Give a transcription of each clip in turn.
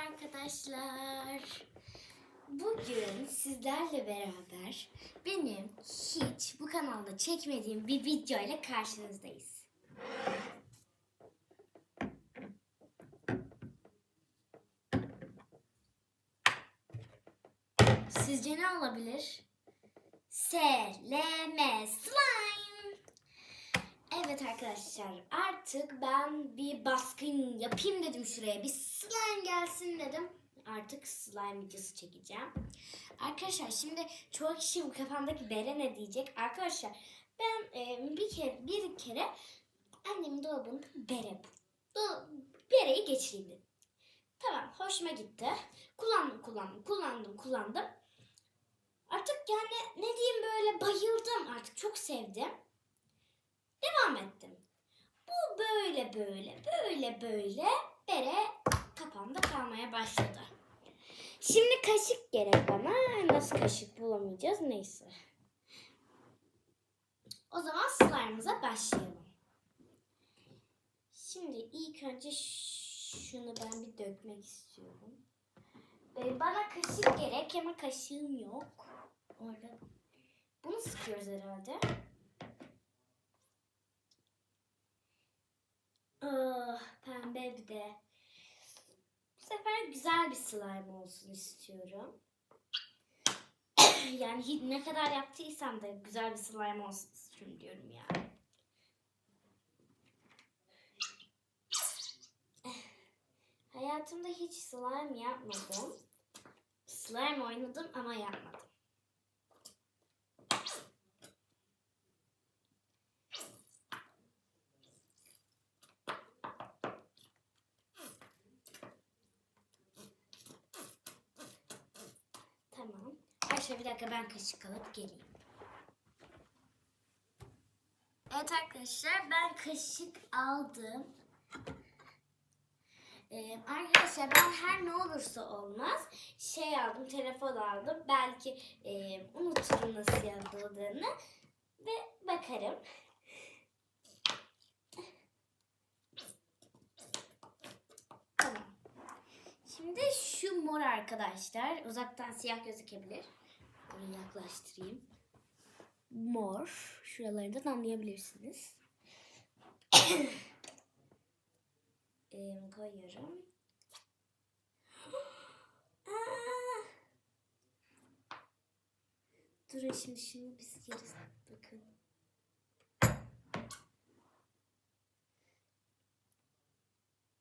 arkadaşlar. Bugün sizlerle beraber benim hiç bu kanalda çekmediğim bir video ile karşınızdayız. Sizce ne olabilir? Seleme slime. Evet arkadaşlar artık ben bir baskın yapayım dedim şuraya. Bir slime gelsin dedim. Artık slime videosu çekeceğim. Arkadaşlar şimdi çoğu kişi bu kafamdaki bere ne diyecek? Arkadaşlar ben e, bir kere bir kere annemin dolabında bere. Do- bereyi geçireyim dedim. Tamam hoşuma gitti. Kullandım kullandım kullandım kullandım. Artık yani ne diyeyim böyle bayıldım artık çok sevdim. Devam ettim. Böyle böyle böyle böyle bere kafamda kalmaya başladı. Şimdi kaşık gerek bana. Nasıl kaşık bulamayacağız neyse. O zaman slime'ımıza başlayalım. Şimdi ilk önce şunu ben bir dökmek istiyorum. Ee, Bana kaşık gerek ama kaşığım yok. Orada. Bunu sıkıyoruz herhalde. Ah, pembe bir de. Bu sefer güzel bir slime olsun istiyorum. yani ne kadar yaptıysam da güzel bir slime olsun istiyorum diyorum yani. Hayatımda hiç slime yapmadım. Slime oynadım ama yapmadım. Tamam. Ayşe bir dakika ben kaşık alıp geleyim. Evet arkadaşlar ben kaşık aldım. Ee, arkadaşlar ben her ne olursa olmaz şey aldım, telefon aldım. Belki e, unuturum nasıl yapıldığını ve bakarım. Tamam. Şimdi şu mor arkadaşlar. Uzaktan siyah gözükebilir. Bunu yaklaştırayım. Mor. Şuralarından anlayabilirsiniz. Ee, koyuyorum. Durun şimdi şunu biz yeriz. Bakın.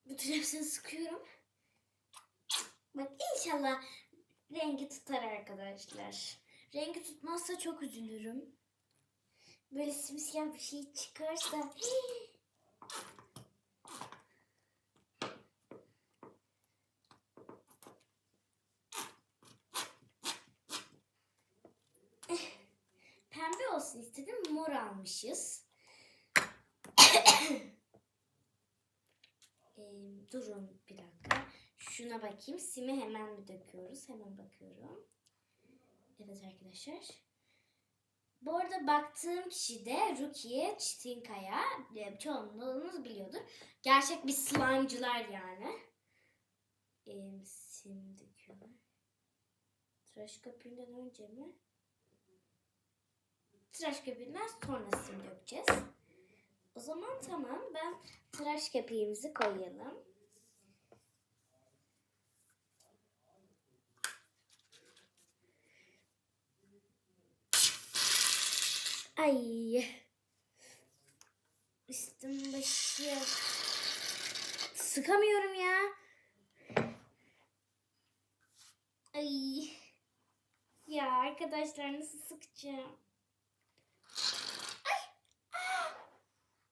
Bütün hepsini sıkıyorum. Bak inşallah rengi tutar arkadaşlar. Rengi tutmazsa çok üzülürüm. Böyle simsiyah bir şey çıkarsa pembe olsun istedim. Mor almışız. Ee, durun bir dakika. Şuna bakayım. Simi hemen mi döküyoruz? Hemen bakıyorum. Evet arkadaşlar. Bu arada baktığım kişi de Rukiye Çitinkaya. Ee, Çoğunluğunuz biliyordur. Gerçek bir slime'cılar yani. Ee, sim döküyorum. Tıraş köpüğünden önce mi? Tıraş köpüğünden sonra sim dökeceğiz. O zaman tamam ben tıraş köpüğümüzü koyalım. Ay. Üstüm başım. Sıkamıyorum ya. Ay. Ya arkadaşlar nasıl sıkacağım? Ay. Aa.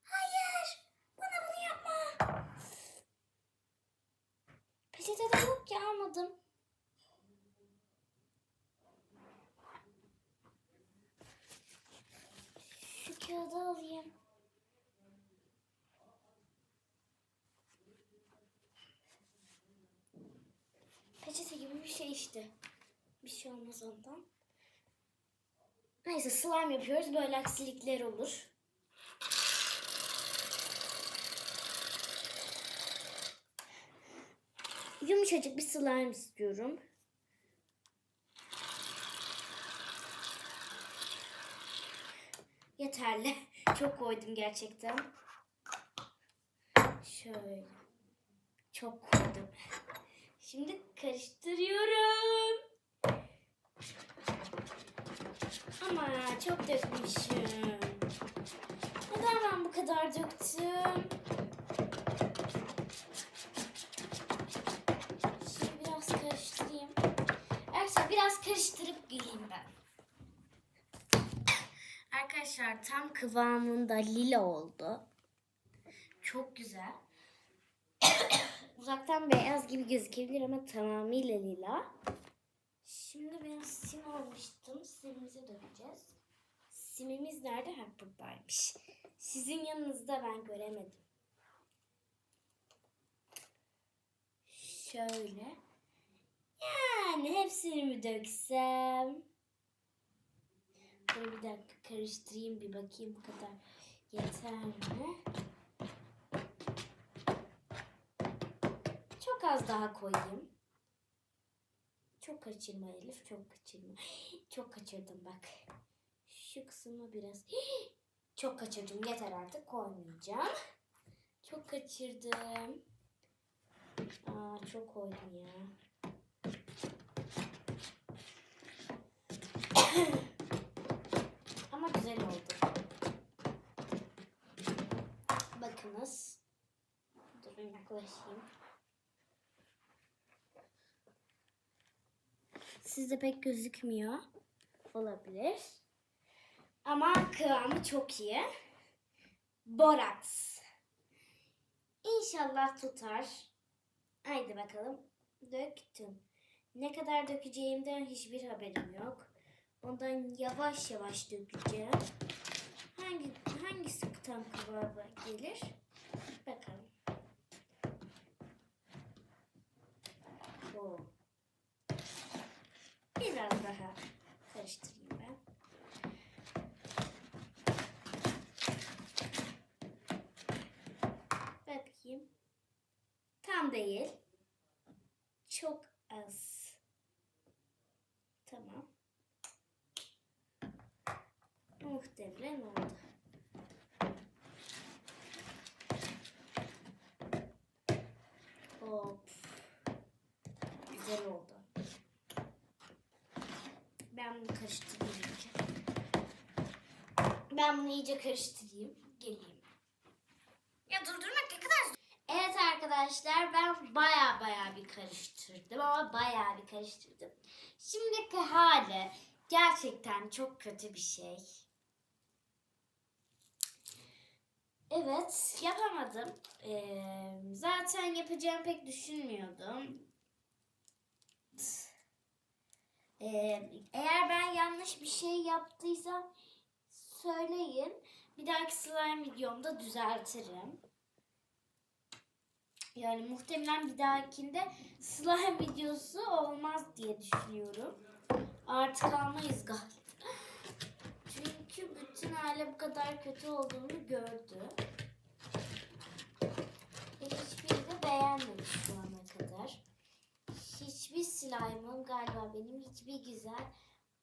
Hayır. Bana bunu yapma. Peçete de yok ki almadım. Şu kağıdı alayım. Peçete gibi bir şey işte. Bir şey olmaz ondan. Neyse slime yapıyoruz. Böyle aksilikler olur. Yumuşacık bir slime istiyorum. Yeterli. Çok koydum gerçekten. Şöyle. Çok koydum. Şimdi karıştırıyorum. Ama çok dökmüşüm. Neden ben bu kadar döktüm? Şimdi biraz karıştırayım. Arkadaşlar biraz karıştırıp geleyim ben. Arkadaşlar tam kıvamında lila oldu. Çok güzel. Uzaktan beyaz gibi gözükebilir ama tamamıyla lila. Şimdi ben sim almıştım. Simimizi dökeceğiz. Simimiz nerede? Ha buradaymış. Sizin yanınızda ben göremedim. Şöyle. Yani hepsini mi döksem? Dur bir dakika karıştırayım bir bakayım bu kadar yeter mi? Çok az daha koyayım. Çok kaçırma Elif, çok kaçırma. Çok kaçırdım bak. Şu kısmı biraz... Çok kaçırdım, yeter artık koymayacağım. Çok kaçırdım. Aa, çok koydum ya. Ama güzel oldu. Bakınız. Durun yaklaşayım. Sizde pek gözükmüyor. Olabilir. Ama kıvamı çok iyi. Boraks. İnşallah tutar. Haydi bakalım. Döktüm. Ne kadar dökeceğimden hiçbir haberim yok. Ondan yavaş yavaş dökeceğim. Hangi hangisi tam kıvama gelir? Bakalım. Oo. Biraz daha karıştırayım ben. Bakayım. Tam değil. Çok az. Tamam. Muhtemelen oldu. Hop. Güzel oldu. Ben bunu karıştırayım. Ben bunu iyice karıştırayım. Geleyim. Ya durdurmak ne kadar. Evet arkadaşlar ben baya baya bir karıştırdım ama baya bir karıştırdım. Şimdiki hali gerçekten çok kötü bir şey. Evet yapamadım. Ee, zaten yapacağımı pek düşünmüyordum. Ee, eğer ben yanlış bir şey yaptıysam söyleyin. Bir dahaki slime videomda düzeltirim. Yani muhtemelen bir dahakinde slime videosu olmaz diye düşünüyorum. Artık almayız galiba. Bütün aile bu kadar kötü olduğunu gördü. Ve hiçbiri de beğenmedi şu ana kadar. Hiçbir slime'ım galiba benim hiçbir güzel,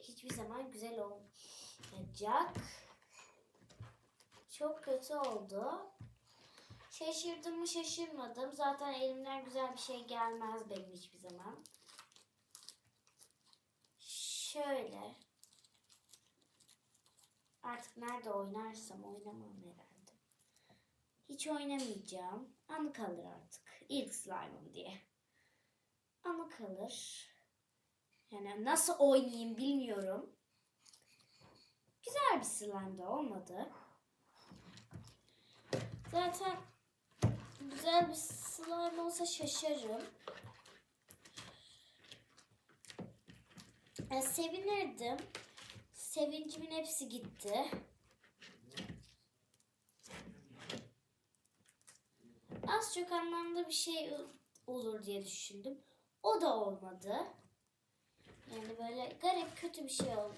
hiçbir zaman güzel olmayacak. Çok kötü oldu. Şaşırdım mı şaşırmadım. Zaten elimden güzel bir şey gelmez benim hiçbir zaman. Şöyle. Artık nerede oynarsam oynamam herhalde. Hiç oynamayacağım. Anı kalır artık. İlk slime'ım diye. Anı kalır. Yani nasıl oynayayım bilmiyorum. Güzel bir slime de olmadı. Zaten güzel bir slime olsa şaşarım. E, sevinirdim. Sevincimin hepsi gitti. Az çok anlamda bir şey olur diye düşündüm. O da olmadı. Yani böyle garip kötü bir şey oldu.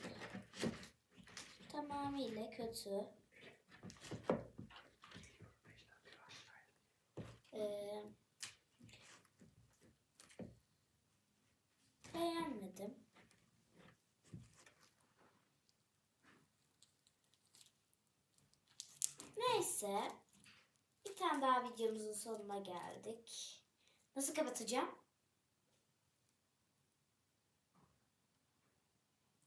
Tamamıyla kötü. Ee, dedim. Neyse. Bir tane daha videomuzun sonuna geldik. Nasıl kapatacağım?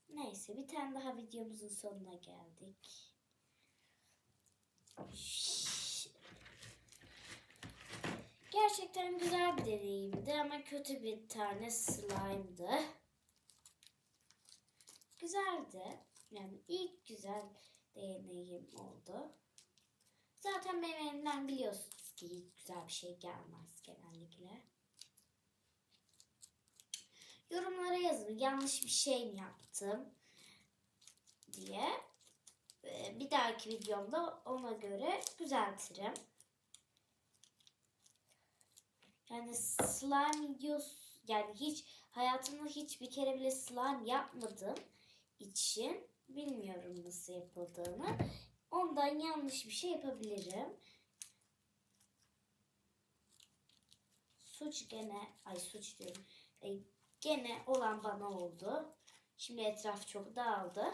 Neyse bir tane daha videomuzun sonuna geldik. Gerçekten güzel bir deneyimdi ama kötü bir tane slime'dı. Güzeldi. Yani ilk güzel deneyim oldu. Zaten benim elimden biliyorsunuz ki hiç güzel bir şey gelmez genellikle. Yorumlara yazın yanlış bir şey mi yaptım diye. Ee, Bir dahaki videomda ona göre düzeltirim. Yani slime videosu yani hiç hayatımda hiç bir kere bile slime yapmadığım için bilmiyorum nasıl yapıldığını. Ondan yanlış bir şey yapabilirim. Suç gene, ay suç diyorum. E, gene olan bana oldu. Şimdi etraf çok dağıldı.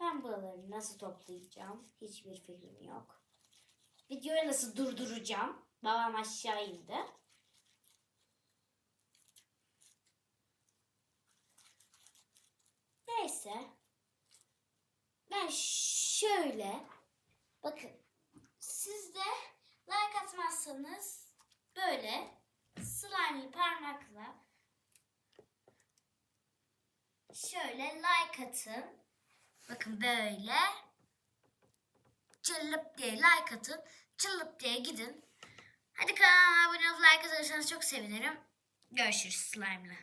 Ben buraları nasıl toplayacağım? Hiçbir fikrim yok. Videoyu nasıl durduracağım? Babam aşağı indi. Neyse. Ben şöyle bakın siz de like atmazsanız böyle slime parmakla şöyle like atın. Bakın böyle çıllıp diye like atın. Çıllıp diye gidin. Hadi kanalıma abone olup like atarsanız çok sevinirim. Görüşürüz slime'la.